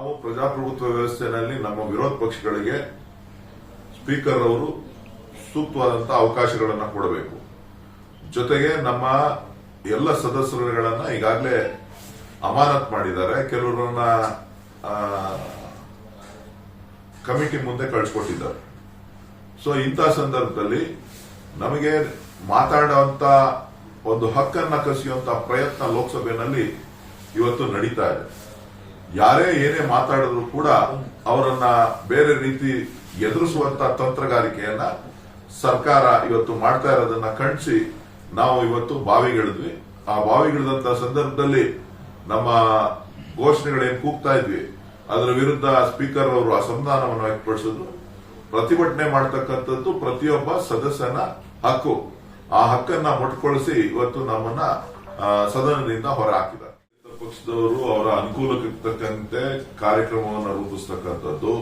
ನಾವು ಪ್ರಜಾಪ್ರಭುತ್ವ ವ್ಯವಸ್ಥೆಯಲ್ಲಿ ನಮ್ಮ ವಿರೋಧ ಪಕ್ಷಗಳಿಗೆ ಸ್ಪೀಕರ್ ಅವರು ಸೂಕ್ತವಾದಂತಹ ಅವಕಾಶಗಳನ್ನು ಕೊಡಬೇಕು. ಜೊತೆಗೆ ನಮ್ಮ ಎಲ್ಲ ಸದಸ್ಯರುಗಳನ್ನ ಈಗಾಗಲೇ ಅಮಾನತ್ ಮಾಡಿದ್ದಾರೆ. ಕೆಲವರನ್ನ ಕಮಿಟಿ ಮುಂದೆ ಕಳಿಸ್ಕೊಟ್ಟಿದ್ದಾರೆ. ಸೊ ಇಂಥ ಸಂದರ್ಭದಲ್ಲಿ ನಮಗೆ ಮಾತಾಡುವಂತ ಒಂದು ಹಕ್ಕನ್ನ ಕಸಿಯುವಂತಹ ಪ್ರಯತ್ನ ಲೋಕಸಭೆಯಲ್ಲಿ ಇವತ್ತು ನಡೀತಾ ಇದೆ. ಯಾರೇ ಏನೇ ಮಾತಾಡಿದ್ರು ಕೂಡ ಅವರನ್ನ ಬೇರೆ ರೀತಿ ಎದುರಿಸುವಂತ ತಂತ್ರಗಾರಿಕೆಯನ್ನ ಸರ್ಕಾರ ಇವತ್ತು ಮಾಡ್ತಾ ಇರೋದನ್ನ ಖಂಡಿಸಿ ನಾವು ಇವತ್ತು ಬಾವಿಗಿಳಿದ್ವಿ. ಆ ಬಾವಿಗಿಳಿದಂತ ಸಂದರ್ಭದಲ್ಲಿ ನಮ್ಮ ಘೋಷಣೆಗಳೇನು ಕೂಗ್ತಾ ಇದ್ವಿ. ಅದರ ವಿರುದ್ಧ ಸ್ಪೀಕರ್ ಅವರು ಅಸಮಾಧಾನವನ್ನು ವ್ಯಕ್ತಪಡಿಸಿದ್ರು. ಪ್ರತಿಭಟನೆ ಮಾಡತಕ್ಕಂಥದ್ದು ಪ್ರತಿಯೊಬ್ಬ ಸದಸ್ಯನ ಹಕ್ಕು. ಆ ಹಕ್ಕನ್ನ ಮುಟ್ಕೊಳಿಸಿ ಇವತ್ತು ನಮ್ಮನ್ನ ಸದನದಿಂದ ಹೊರ ಹಾಕಿದ್ದಾರೆ. ಪಕ್ಷದವರು ಅವರ ಅನುಕೂಲಕ್ಕೆ ತಕ್ಕಂತೆ ಕಾರ್ಯಕ್ರಮವನ್ನು ರೂಪಿಸ್ತಕ್ಕಂಥದ್ದು,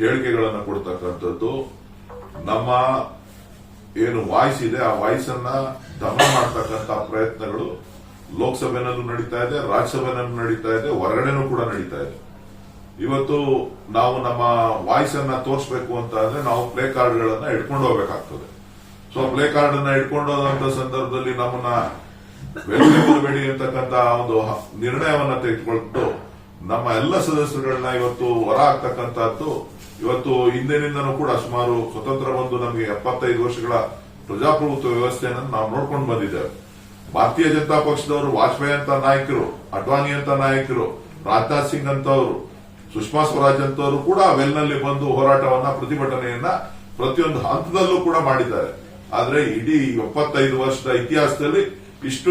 ಹೇಳಿಕೆಗಳನ್ನು ಕೊಡ್ತಕ್ಕಂಥದ್ದು, ನಮ್ಮ ಏನು ವಾಯ್ಸ್ ಇದೆ, ಆ ವಾಯ್ಸ್ ಅನ್ನ ದಮನ ಮಾಡತಕ್ಕಂತಹ ಪ್ರಯತ್ನಗಳು ಲೋಕಸಭೆನಲ್ಲೂ ನಡೀತಾ ಇದೆ, ರಾಜ್ಯಸಭೆನಲ್ಲೂ ನಡೀತಾ ಇದೆ, ಹೊರಗಡೆನೂ ಕೂಡ ನಡೀತಾ ಇದೆ. ಇವತ್ತು ನಾವು ನಮ್ಮ ವಾಯ್ಸ್ ಅನ್ನ ತೋರಿಸಬೇಕು ಅಂತ ಅಂದ್ರೆ ನಾವು ಪ್ಲೇ ಕಾರ್ಡ್ಗಳನ್ನ ಇಟ್ಕೊಂಡು ಹೋಗ್ಬೇಕಾಗ್ತದೆ. ಸೊ ಪ್ಲೇ ಕಾರ್ಡ್ ಅನ್ನ ಇಟ್ಕೊಂಡು ಹೋದಂತ ಸಂದರ್ಭದಲ್ಲಿ ನಮ್ಮನ್ನ ಬೆಳಬೇಡಿ ಅಂತಕ್ಕಂತ ಒಂದು ನಿರ್ಣಯವನ್ನ ತೆಗೆದುಕೊಳ್ತು ನಮ್ಮ ಎಲ್ಲ ಸದಸ್ಯರುಗಳನ್ನ ಇವತ್ತು ಹೊರ ಆಗ್ತಕ್ಕಂತಹದ್ದು ಇವತ್ತು ಹಿಂದಿನಿಂದನೂ ಕೂಡ ಸುಮಾರು ಸ್ವತಂತ್ರ ಬಂದು ನಮಗೆ ಎಪ್ಪತ್ತೈದು ವರ್ಷಗಳ ಪ್ರಜಾಪ್ರಭುತ್ವ ವ್ಯವಸ್ಥೆಯನ್ನು ನಾವು ನೋಡ್ಕೊಂಡು ಬಂದಿದ್ದೇವೆ. ಭಾರತೀಯ ಜನತಾ ಪಕ್ಷದವರು ವಾಜಪೇಯಿ ಅಂತ ನಾಯಕರು ಅಡ್ವಾನಿ ಅಂತ ನಾಯಕರು, ರಾಜನಾಥ್ ಸಿಂಗ್ ಅಂತವರು, ಸುಷ್ಮಾ ಸ್ವರಾಜ್ ಅಂತವರು ಕೂಡ ವೆಲ್ನಲ್ಲಿ ಬಂದು ಹೋರಾಟವನ್ನ, ಪ್ರತಿಭಟನೆಯನ್ನ ಪ್ರತಿಯೊಂದು ಹಂತದಲ್ಲೂ ಕೂಡ ಮಾಡಿದ್ದಾರೆ. ಆದರೆ ಇಡೀ ಎಪ್ಪತ್ತೈದು ವರ್ಷದ ಇತಿಹಾಸದಲ್ಲಿ ಇಷ್ಟು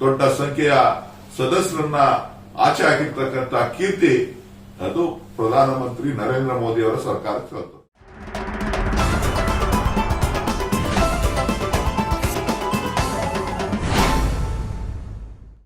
ದೊಡ್ಡ ಸಂಖ್ಯೆಯ ಸದಸ್ಯರನ್ನ ಆಚೆ ಹಾಕಿರ್ತಕ್ಕಂತಹ ಕೀರ್ತಿ ಅದು ಪ್ರಧಾನಮಂತ್ರಿ ನರೇಂದ್ರ ಮೋದಿ ಅವರ ಸರ್ಕಾರಕ್ಕೆ